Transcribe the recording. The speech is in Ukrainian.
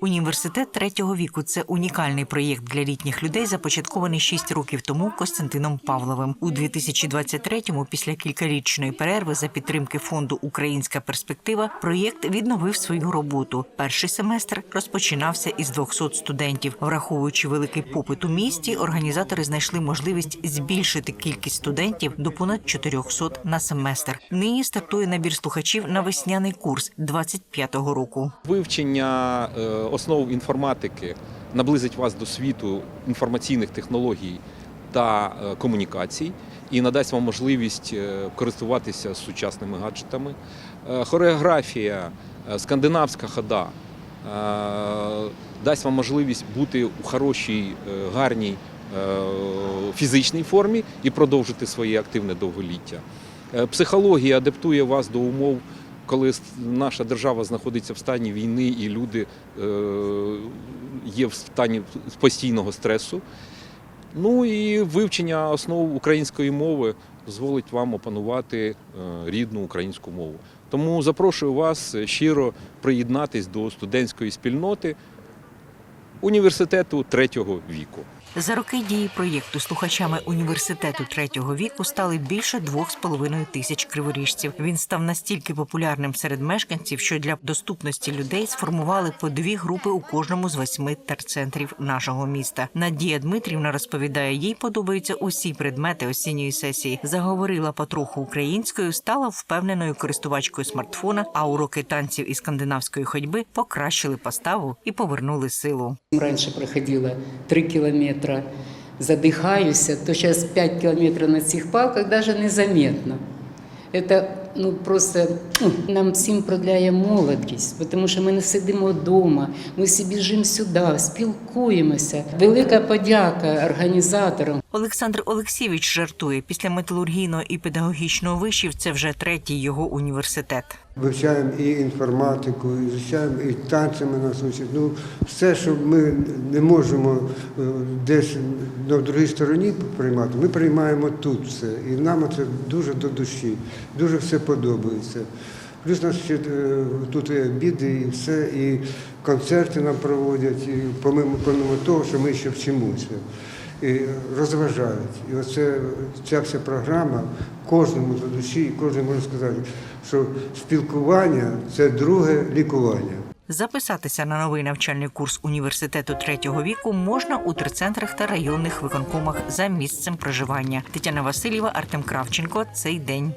Університет третього віку це унікальний проєкт для літніх людей, започаткований 6 років тому Костянтином Павловим. У 2023-му, після кількарічної перерви за підтримки фонду Українська перспектива, проєкт відновив свою роботу. Перший семестр розпочинався із 200 студентів. Враховуючи великий попит у місті, організатори знайшли можливість збільшити кількість студентів до понад 400 на семестр. Нині стартує набір слухачів на весняний курс 25-го року. Вивчення е, основ інформатики наблизить вас до світу інформаційних технологій та е, комунікацій і надасть вам можливість е, користуватися сучасними гаджетами. Е, Хореографія, скандинавська хода дасть вам можливість бути у хорошій, гарній фізичній формі і продовжити своє активне довголіття. Психологія адаптує вас до умов коли наша держава знаходиться в стані війни і люди е, є в стані постійного стресу. Ну і вивчення основ української мови дозволить вам опанувати е, рідну українську мову. Тому запрошую вас щиро приєднатись до студентської спільноти університету третього віку. За роки дії проєкту слухачами університету третього віку стали більше двох з половиною тисяч криворіжців. Він став настільки популярним серед мешканців, що для доступності людей сформували по дві групи у кожному з восьми терцентрів нашого міста. Надія Дмитрівна розповідає, їй подобаються усі предмети осінньої сесії. Заговорила потроху українською, стала впевненою користувачкою смартфона. А уроки танців і скандинавської ходьби покращили поставу і повернули силу. Раньше проходила 3 километра, задыхаюсь, то сейчас 5 километров на цих палках даже незаметно. Это ну, просто нам всім продляє молодість, тому що ми не сидимо вдома, ми всі біжимо сюди, спілкуємося. Велика подяка організаторам. Олександр Олексійович жартує після металургійного і педагогічного вишів. Це вже третій його університет. Вивчаємо і інформатику, і вивчаємо і танцями нас учать. Ну, все, що ми не можемо е, десь на другій стороні приймати, ми приймаємо тут все. І нам це дуже до душі, дуже все подобається. Плюс нас ще тут і обіди, і все, і концерти нам проводять, і помимо, помимо того, що ми ще вчимося. І розважають. І оце ця вся програма кожному до душі, і кожен може сказати, що спілкування це друге лікування. Записатися на новий навчальний курс університету третього віку можна у терцентрах та районних виконкомах за місцем проживання. Тетяна Васильєва, Артем Кравченко. Цей день.